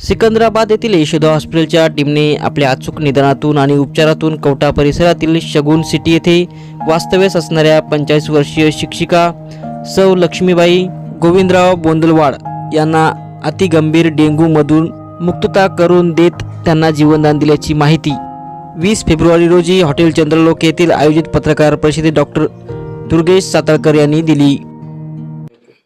सिकंदराबाद येथील यशोदा हॉस्पिटलच्या टीमने आपल्या अचूक निदानातून आणि उपचारातून कवटा परिसरातील शगुन सिटी येथे वास्तव्यास असणाऱ्या पंचेचाळीस वर्षीय शिक्षिका सौ लक्ष्मीबाई गोविंदराव बोंदलवाड यांना अतिगंभीर डेंग्यूमधून मुक्तता करून देत त्यांना जीवनदान दिल्याची माहिती. वीस फेब्रुवारी रोजी हॉटेल चंद्रलोक येथील आयोजित पत्रकार परिषदेत डॉक्टर दुर्गेश साताळकर यांनी दिली.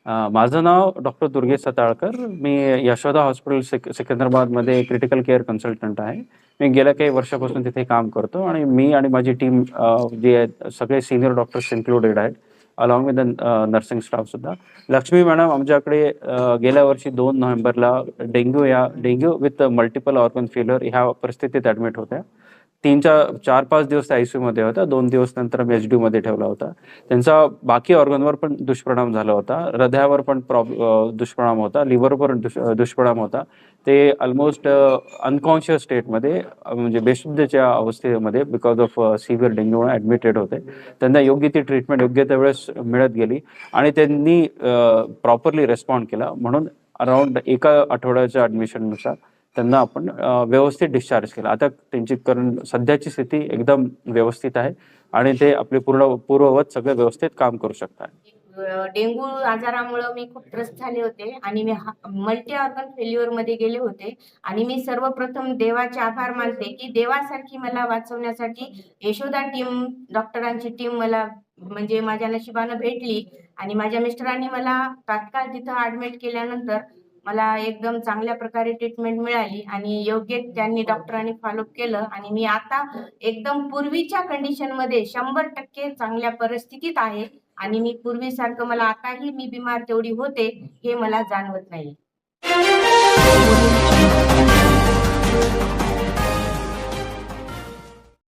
माझं नाव डॉक्टर दुर्गेश सताळकर. मी यशोदा हॉस्पिटल सिक सिकंदराबादमध्ये क्रिटिकल केअर कन्सल्टंट आहे. मी गेल्या काही वर्षापासून तिथे काम करतो आणि मी आणि माझी टीम जी आहेत सगळे सिनियर डॉक्टर्स इन्क्लुडेड आहेत along with the nursing staff सुद्धा. लक्ष्मी मॅडम आमच्याकडे गेल्या वर्षी दोन नोव्हेंबरला डेंग्यू या dengue with multiple organ failure ह्या परिस्थितीत ॲडमिट होत्या. तीन चार चार पाच दिवस आय आयसीयू मध्ये होता. दोन दिवस नंतर मी एच डी मध्ये ठेवला होता. त्यांचा बाकी ऑर्गनवर पण दुष्परिणाम झाला होता. हृदयावर पण दुष्परिणाम होता. लिव्हरवर पण दुष्परिणाम होता. ते ऑलमोस्ट अनकॉन्शियस स्टेटमध्ये म्हणजे बेशुद्धच्या अवस्थेमध्ये because of severe dengue admitted होते. त्यांना योग्य ती ट्रीटमेंट योग्य त्या वेळेस मिळत गेली आणि त्यांनी प्रॉपरली रेस्पॉन्ड केला. म्हणून अराउंड एका आठवड्याच्या ॲडमिशननुसार त्यांना आपण व्यवस्थित डिस्चार्ज केला. आता त्यांची कारण सध्याची स्थिती एकदम व्यवस्थित आहे आणि ते आपले पूर्ण पूर्ववत सगळे व्यवस्थित काम करू शकतात. डेंग्यू आजारामुळं मी खूप त्रस्त झाले होते आणि मी मल्टी ऑर्गन फेल्युअरमध्ये गेले होते आणि मी सर्वप्रथम देवाचे आभार मानते की देवासारखी मला वाचवण्यासाठी यशोदा टीम डॉक्टरांची टीम मला म्हणजे माझ्या नशिबानं भेटली आणि माझ्या मिस्टरांनी मला तात्काळ तिथं ऍडमिट केल्यानंतर मला एकदम चांगल्या प्रकारे ट्रीटमेंट मिळाली आणि योग्य त्यांनी डॉक्टरांनी फॉलोअप केलं आणि मी आता एकदम पूर्वीच्या कंडिशनमध्ये शंभर टक्के चांगल्या परिस्थितीत आहे आणि मी पूर्वीसारखं मला आताही मी बिमार तेवढी होते हे मला जाणवत नाही.